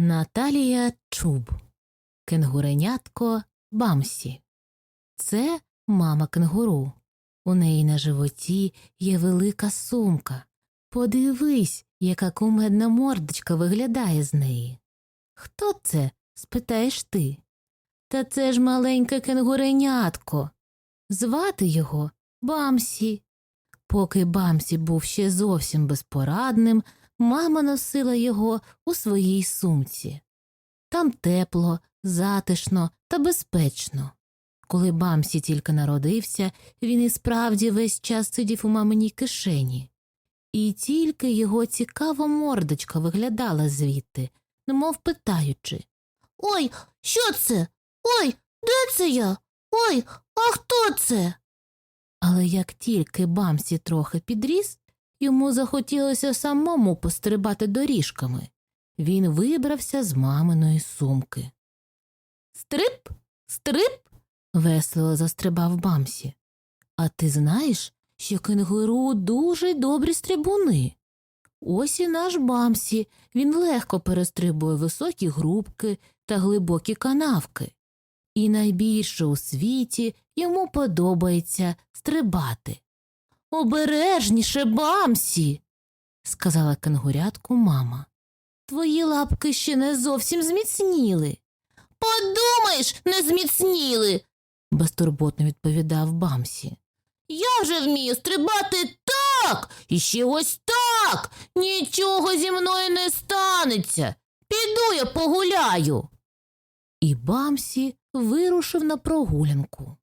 Наталія Чуб. Кенгуренятко Бамсі. Це мама кенгуру. У неї на животі є велика сумка. Подивись, яка кумедна мордочка виглядає з неї. Хто це? спитаєш ти. Та це ж маленьке кенгуренятко. Звати його Бамсі. Поки Бамсі був ще зовсім безпорадним, мама носила його у своїй сумці. Там тепло, затишно та безпечно. Коли Бамсі тільки народився, він і справді весь час сидів у маминій кишені. І тільки його цікава мордочка виглядала звідти, немов питаючи Ой, що це? Ой, де це я? Ой, а хто це? Але як тільки Бамсі трохи підріс, йому захотілося самому пострибати доріжками. Він вибрався з маминої сумки. Стрип, стрип. весело застрибав Бамсі. А ти знаєш, що кенгуру дуже добрі стрибуни. Ось і наш Бамсі, він легко перестрибує високі грубки та глибокі канавки. І найбільше у світі йому подобається стрибати. Обережніше, Бамсі, сказала кенгурятку мама. Твої лапки ще не зовсім зміцніли. Подумаєш, не зміцніли, безтурботно відповідав Бамсі. Я вже вмію стрибати так, і ще ось так. Нічого зі мною не станеться. Піду я погуляю. І Бамсі вирушив на прогулянку.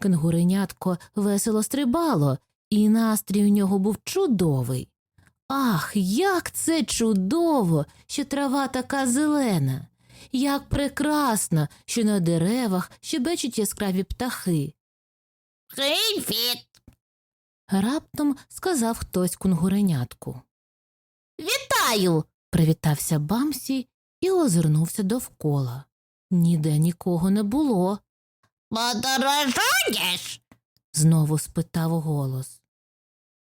Кенгуренятко весело стрибало, і настрій у нього був чудовий. Ах, як це чудово, що трава така зелена, як прекрасно, що на деревах щебечуть яскраві птахи. Привіт! Раптом сказав хтось кунгуренятку. Вітаю! Привітався Бамсі і озирнувся довкола. Ніде нікого не було, Подорожуєш? Знову спитав голос.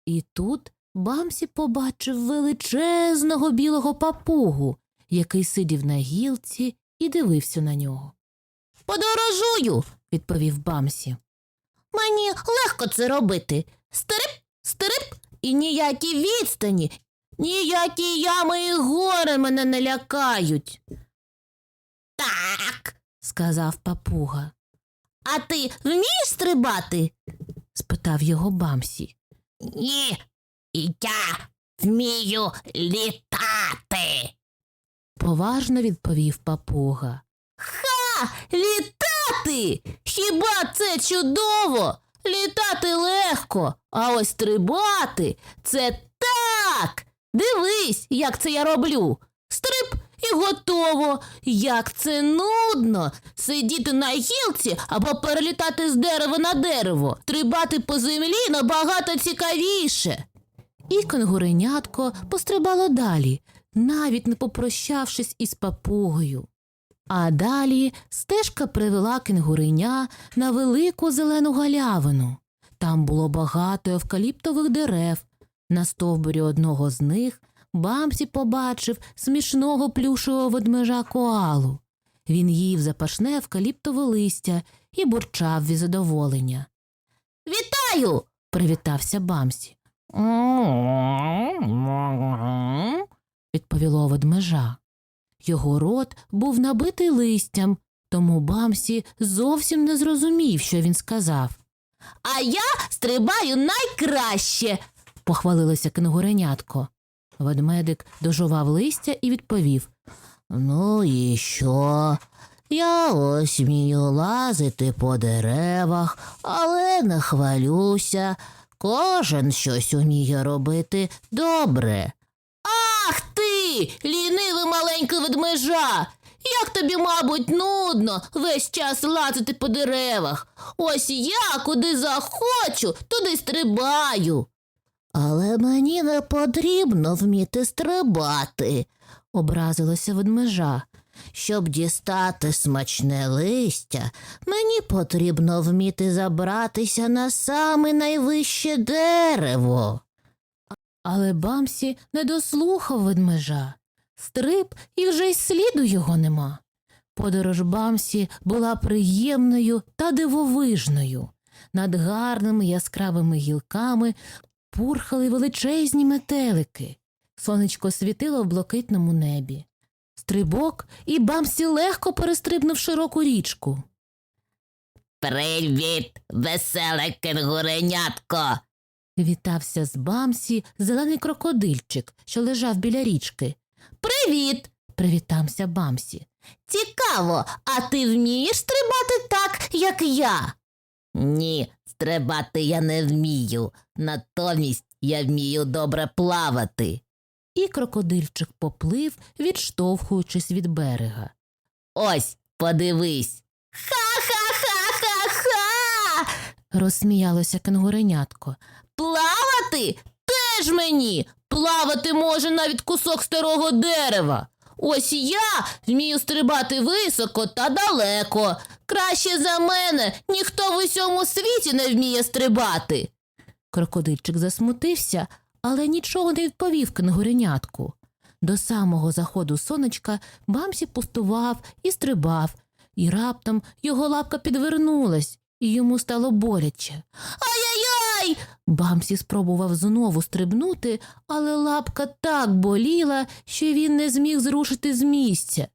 І тут Бамсі побачив величезного білого папугу, який сидів на гілці і дивився на нього. Подорожую, Відповів Бамсі. мені легко це робити. Стрип, стрип і ніякі відстані, ніякі ями і гори мене не лякають. Так, сказав папуга. А ти вмієш стрибати? спитав його Бамсі. Ні, я вмію літати. Поважно відповів папуга. Ха! Літати! Хіба це чудово? Літати легко, а ось стрибати це так. Дивись, як це я роблю. І готово. Як це нудно сидіти на гілці або перелітати з дерева на дерево. Стрибати по землі набагато цікавіше. І кенгуренятко пострибало далі, навіть не попрощавшись із папугою. А далі стежка привела кенгуреня на велику зелену галявину. Там було багато евкаліптових дерев. На стовбурі одного з них Бамсі побачив смішного плюшевого ведмежа коалу. Він їв запашне евкаліптове листя і бурчав від задоволення. Вітаю! Привітався Бамсі. відповіло ведмежа. Його рот був набитий листям, тому Бамсі зовсім не зрозумів, що він сказав. А я стрибаю найкраще. Похвалилося кенгуренятко. Ведмедик дожував листя і відповів Ну і що? Я ось вмію лазити по деревах, але не хвалюся. Кожен щось уміє робити добре. Ах ти, лінивий маленький ведмежа. Як тобі, мабуть, нудно весь час лазити по деревах. Ось я куди захочу, туди стрибаю. Але мені не потрібно вміти стрибати, образилося ведмежа. Щоб дістати смачне листя, мені потрібно вміти забратися на саме найвище дерево. Але Бамсі не дослухав ведмежа. стриб і вже й сліду його нема. Подорож Бамсі була приємною та дивовижною. Над гарними яскравими гілками пурхали величезні метелики. Сонечко світило в блакитному небі. Стрибок, і Бамсі легко перестрибнув широку річку. Привіт, веселе кенгуренятко. Вітався з Бамсі зелений крокодильчик, що лежав біля річки. Привіт! Привітався Бамсі. Цікаво, а ти вмієш стрибати так, як я? Ні, стрибати я не вмію. Натомість я вмію добре плавати. І крокодильчик поплив, відштовхуючись від берега. Ось, подивись. Ха-ха-ха-ха-ха. Розсміялося кенгуренятко. Плавати теж мені. Плавати може навіть кусок старого дерева. Ось я вмію стрибати високо та далеко. Краще за мене ніхто в усьому світі не вміє стрибати. Крокодильчик засмутився, але нічого не відповів кенгуренятку. До самого заходу сонечка Бамсі пустував і стрибав, і раптом його лапка підвернулась, і йому стало боляче. Ай-яй-яй! Бамсі спробував знову стрибнути, але лапка так боліла, що він не зміг зрушити з місця.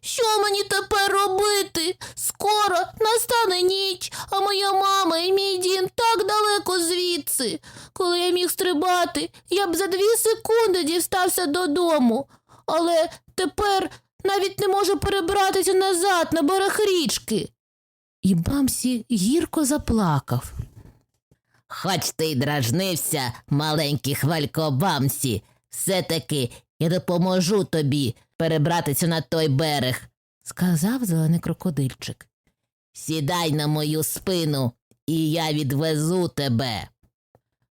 Що мені тепер робити? Скоро настане ніч, а моя мама і мій дім так далеко звідси. Коли я міг стрибати, я б за дві секунди дістався додому. Але тепер навіть не можу перебратися назад на берег річки. І Бамсі гірко заплакав. Хоч ти й дражнився, маленький хвалько Бамсі, все-таки я допоможу тобі перебратися на той берег. сказав зелений крокодильчик. Сідай на мою спину, і я відвезу тебе.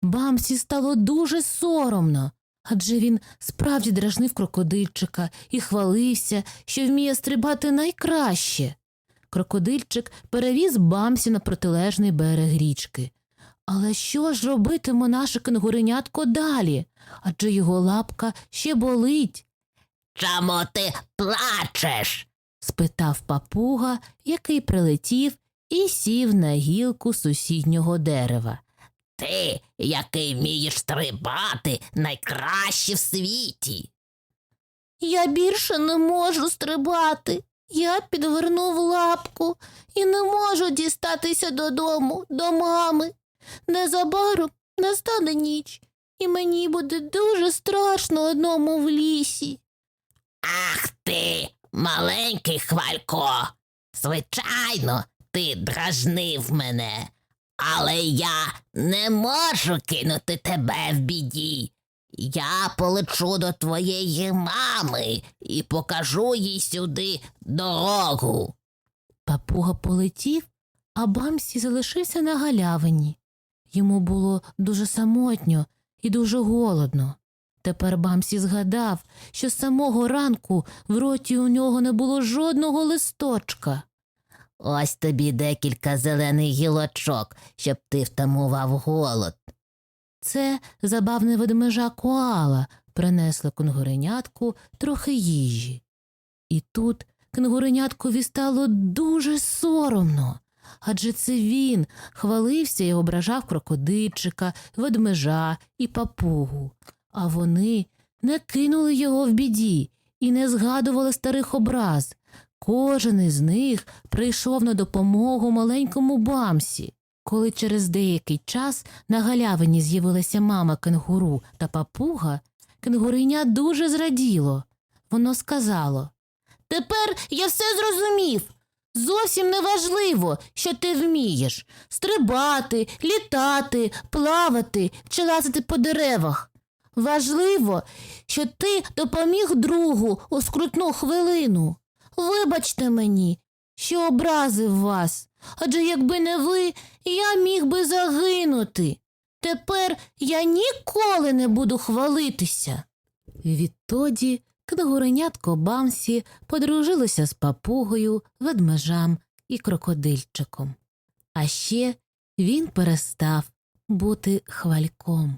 Бамсі стало дуже соромно, адже він справді дражнив крокодильчика і хвалився, що вміє стрибати найкраще. Крокодильчик перевіз Бамсі на протилежний берег річки. Але що ж робитиме наше кенгуренятко далі? Адже його лапка ще болить, Чому ти плачеш? спитав папуга, який прилетів і сів на гілку сусіднього дерева. Ти, який вмієш стрибати, найкраще в світі. Я більше не можу стрибати. Я підвернув лапку і не можу дістатися додому, до мами. Незабаром настане ніч, і мені буде дуже страшно одному в лісі. Ах ти, маленький хвалько. Звичайно, ти дражнив мене, але я не можу кинути тебе в біді. Я полечу до твоєї мами і покажу їй сюди дорогу. Папуга полетів, а Бамсі залишився на галявині. Йому було дуже самотньо і дуже голодно. Тепер Бамсі згадав, що з самого ранку в роті у нього не було жодного листочка. Ось тобі декілька зелених гілочок, щоб ти втамував голод. Це забавне ведмежа коала принесла кенгуренятку трохи їжі. І тут кенгуреняткові стало дуже соромно, адже це він хвалився і ображав крокодильчика, ведмежа і папугу, а вони не кинули його в біді і не згадували старих образ. Кожен із них прийшов на допомогу маленькому бамсі. Коли через деякий час на галявині з'явилася мама кенгуру та папуга, кенгуриня дуже зраділо. Воно сказало Тепер я все зрозумів. Зовсім не важливо, що ти вмієш стрибати, літати, плавати чи лазити по деревах. Важливо, що ти допоміг другу у скрутну хвилину. Вибачте мені, що образив вас, адже якби не ви, я міг би загинути. Тепер я ніколи не буду хвалитися. Відтоді кенгуренятко Бамсі подружилося з папугою, ведмежам і крокодильчиком. А ще він перестав бути хвальком.